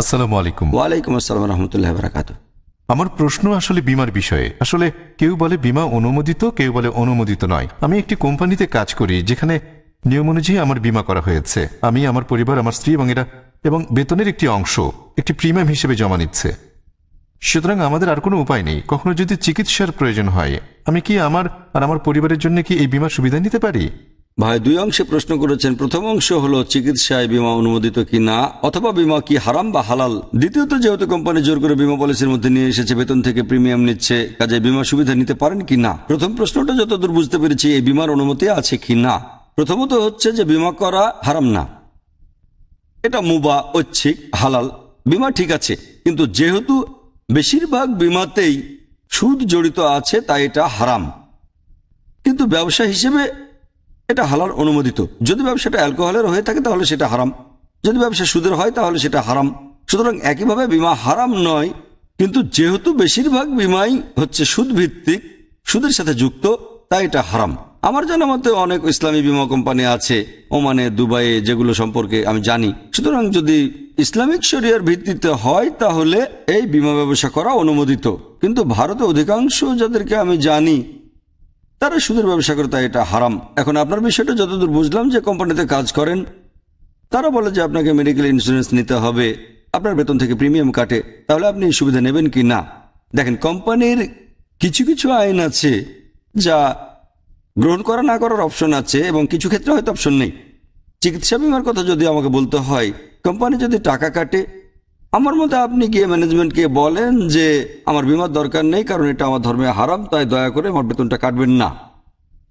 আসসালামু আলাইকুম। ওয়ালাইকুম আসসালাম রহমতুল্লাহ বরাকাত। আমার প্রশ্ন আসলে বিমার বিষয়ে। আসলে কেউ বলে বিমা অনুমোদিত কেউ বলে অনুমোদিত নয়। আমি একটি কোম্পানিতে কাজ করি যেখানে নিয়ম অনুযায়ী আমার বিমা করা হয়েছে। আমি আমার পরিবার আমার স্ত্রী এবং এরা এবং বেতনের একটি অংশ একটি প্রিমিয়াম হিসেবে জমা নিচ্ছে। সুতরাং আমাদের আর কোনো উপায় নেই। কখনো যদি চিকিৎসার প্রয়োজন হয় আমি কি আমার আর আমার পরিবারের জন্য কি এই বিমার সুবিধা নিতে পারি? ভাই, দুই অংশে প্রশ্ন করেছেন, প্রথম অংশ হলো চিকিৎসায় বিমা অনুমোদিত কি না, অথবা বিমা কি হারাম বা হালাল? দ্বিতীয়ত, যেহেতু কোম্পানি জোর করে বিমা পলিসির মধ্যে নিয়ে এসেছে, বেতন থেকে প্রিমিয়াম নিচ্ছে, কাজে বিমা সুবিধা নিতে পারেন কি না? প্রথম প্রশ্নটা যতদূর বুঝতে পেরেছি, এই বিমার অনুমতি আছে কি না? প্রথমত হচ্ছে যে বিমা করা হারাম না। এটা মুবা, ঐচ্ছিক, হালাল। বিমা ঠিক আছে, কিন্তু যেহেতু বেশিরভাগ বিমাতেই সুদ জড়িত আছে, তাই এটা হারাম। কিন্তু ব্যবসা হিসেবে এটা হালাল অনুমোদিত। যদি ব্যবসাটা অ্যালকোহলের হয়ে থাকে তাহলে সেটা হারাম। যদি ব্যবসা সুদের হয় তাহলে সেটা হারাম। সুতরাং একইভাবে বিমা হারাম নয়, কিন্তু যেহেতু বেশিরভাগ বিমাই হচ্ছে সুদ ভিত্তিক সুদের সাথে যুক্ত, তাই এটা হারাম। আমার জানা মতে অনেক ইসলামী বিমা কোম্পানি আছে, ওমানে, দুবাইয়ে, যেগুলো সম্পর্কে আমি জানি। সুতরাং যদি ইসলামিক শরিয়ার ভিত্তিতে হয় তাহলে এই বিমা ব্যবসা করা অনুমোদিত। কিন্তু ভারতে অধিকাংশ যাদেরকে আমি জানি তারা সুদের ব্যবসা করে, তাই এটা হারাম। এখন আপনার বিষয়টা যতদূর বুঝলাম যে কোম্পানিতে কাজ করেন, তারা বলে যে আপনাকে মেডিকেল ইন্স্যুরেন্স নিতে হবে, আপনার বেতন থেকে প্রিমিয়াম কাটে, তাহলে আপনি সুবিধা নেবেন কি না? দেখেন, কোম্পানির কিছু কিছু আইন আছে যা গ্রহণ করা না করার অপশন আছে এবং কিছু ক্ষেত্রে হয়তো অপশন নেই। চিকিৎসা বিমার কথা যদি আমাকে বলতে হয়, কোম্পানি যদি টাকা কাটে আমার মতে আপনি গিয়ে ম্যানেজমেন্টকে বলেন যে আমার বিমার দরকার নেই, কারণ এটা আমার ধর্মে হারাম, তাই দয়া করে আমার বেতনটা কাটবেন না।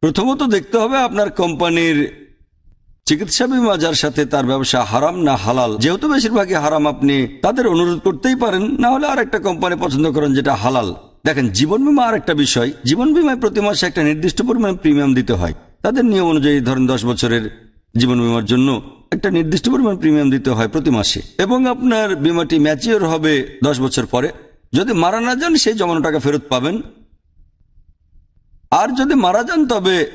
প্রথমত দেখতে হবে আপনার কোম্পানির চিকিৎসা বিমা, যার সাথে তার ব্যবসা হারাম না হালাল। যেহেতু বেশিরভাগই হারাম, আপনি তাদের অনুরোধ করতেই পারেন, না হলে আর একটা কোম্পানি পছন্দ করেন যেটা হালাল। দেখেন, জীবন বিমা আর একটা বিষয়। জীবন বিমায় প্রতি মাসে একটা নির্দিষ্ট পরিমাণ প্রিমিয়াম দিতে হয়। তাদের নিয়ম অনুযায়ী ধরেন দশ বছরের জীবন বিমার জন্য একটা নির্দিষ্ট পরিমাণ প্রিমিয়াম দিতে হয় প্রতি মাসে। এবং আপনার বিমাটি ম্যাচিওর হবে দশ বছর পরে। যদি মারা না যান, সেই জমানো টাকা ফেরত পাবেন। আর যদি মারা যান, তবে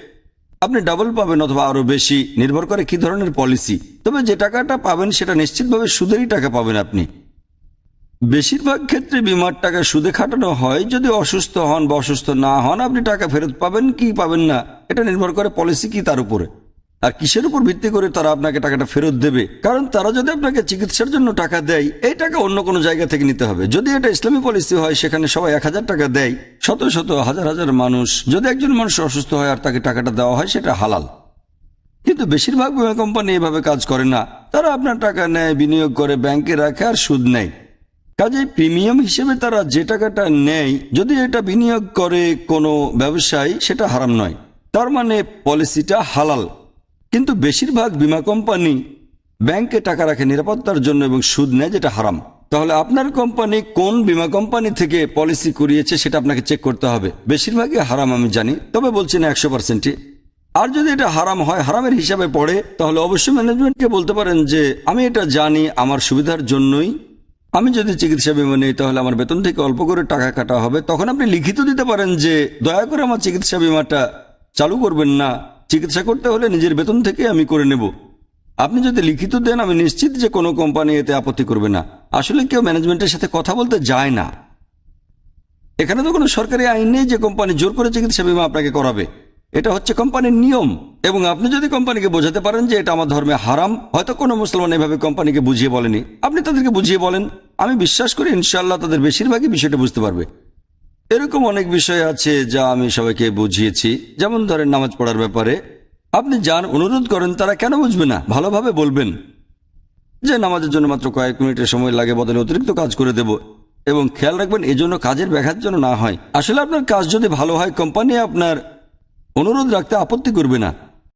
আপনি ডাবল পাবেন অথবা আরও বেশি। নির্ভর করে কি ধরনের পলিসি তবে যে টাকাটা পাবেন, সেটা নিশ্চিতভাবে সুদেরই টাকা পাবেন আপনি। বেশিরভাগ ক্ষেত্রে বিমার টাকা সুদে খাটানো হয়। যদি অসুস্থ হন বা অসুস্থ না হন, আপনি টাকা ফেরত পাবেন কি পাবেন না, এটা নির্ভর করে পলিসি কি তার উপরে। আর কিসের উপর ভিত্তি করে তারা আপনাকে টাকাটা ফেরত দেবে? কারণ তারা যদি আপনাকে চিকিৎসার জন্য টাকা দেয়, এই টাকা অন্য কোনো জায়গা থেকে নিতে হবে। যদি এটা ইসলামী পলিসি হয়, সেখানে সবাই এক হাজার টাকা দেয়। শত শত, হাজার হাজার মানুষ, যদি একজন মানুষ অসুস্থ হয় আর তাকে টাকাটা দেওয়া হয়, সেটা হালাল। কিন্তু বেশিরভাগ বিমা কোম্পানি এভাবে কাজ করে না। তারা আপনার টাকা নেয়, বিনিয়োগ করে, ব্যাংকে রাখে আর সুদ নেয়। কাজে প্রিমিয়াম হিসেবে তারা যে টাকাটা নেয়, যদি এটা বিনিয়োগ করে কোনো ব্যবসায়ী, সেটা হারাম নয়। তার মানে পলিসিটা হালাল। কিন্তু বেশিরভাগ বিমা কোম্পানি ব্যাংকে টাকা রাখে নিরাপত্তার জন্য এবং সুদ নেয় যেটা হারাম। তাহলে আপনার কোম্পানি কোন বিমা কোম্পানি থেকে পলিসি করিয়েছে সেটা আপনাকে চেক করতে হবে। বেশিরভাগই হারাম আমি জানি, তবে বলছি না একশো পার্সেন্টই আর যদি এটা হারাম হয়, হারামের হিসাবে পড়ে, তাহলে অবশ্যই ম্যানেজমেন্টকে বলতে পারেন যে, আমি এটা জানি, আমার সুবিধার জন্যই। আমি যদি চিকিৎসা বিমা নেই, তাহলে আমার বেতন থেকে অল্প করে টাকা কাটা হবে। তখন আপনি লিখিত দিতে পারেন যে, দয়া করে আমার চিকিৎসা বিমাটা চালু করবেন না। চিকিৎসা করতে হলে নিজের বেতন থেকে আমি করে নেব। আপনি যদি লিখিত দেন, আমি নিশ্চিত যে কোনো কোম্পানি এতে আপত্তি করবে না। আসলে কেউ ম্যানেজমেন্টের সাথে কথা বলতে যায় না। এখানে তো কোনো সরকারি আইন নেই যে কোম্পানি জোর করে চিকিৎসা বিমা আপনাকে করাবে। এটা হচ্ছে কোম্পানির নিয়ম। এবং আপনি যদি কোম্পানিকে বোঝাতে পারেন যে এটা আমার ধর্মে হারাম, হয়তো কোনো মুসলমান এভাবে কোম্পানিকে বুঝিয়ে বলেনি। আপনি তাদেরকে বুঝিয়ে বলেন। আমি বিশ্বাস করি ইনশাল্লাহ তাদের বেশিরভাগই বিষয়টা বুঝতে পারবে। এরকম অনেক বিষয় আছে যা আমি সবাইকে বুঝিয়েছি। যেমন ধরেন নামাজ পড়ার ব্যাপারে। আপনি যান, অনুরোধ করেন, তারা কেন বুঝবে না? ভালোভাবে বলবেন যে নামাজের জন্য মাত্র কয়েক মিনিটের সময় লাগে, বদলে অতিরিক্ত কাজ করে দেব। এবং খেয়াল রাখবেন, এজন্য কাজের ব্যাঘাত যেন না হয়। আসলে আপনার কাজ যদি ভালো হয়, কোম্পানি আপনার অনুরোধ রাখতে আপত্তি করবে না।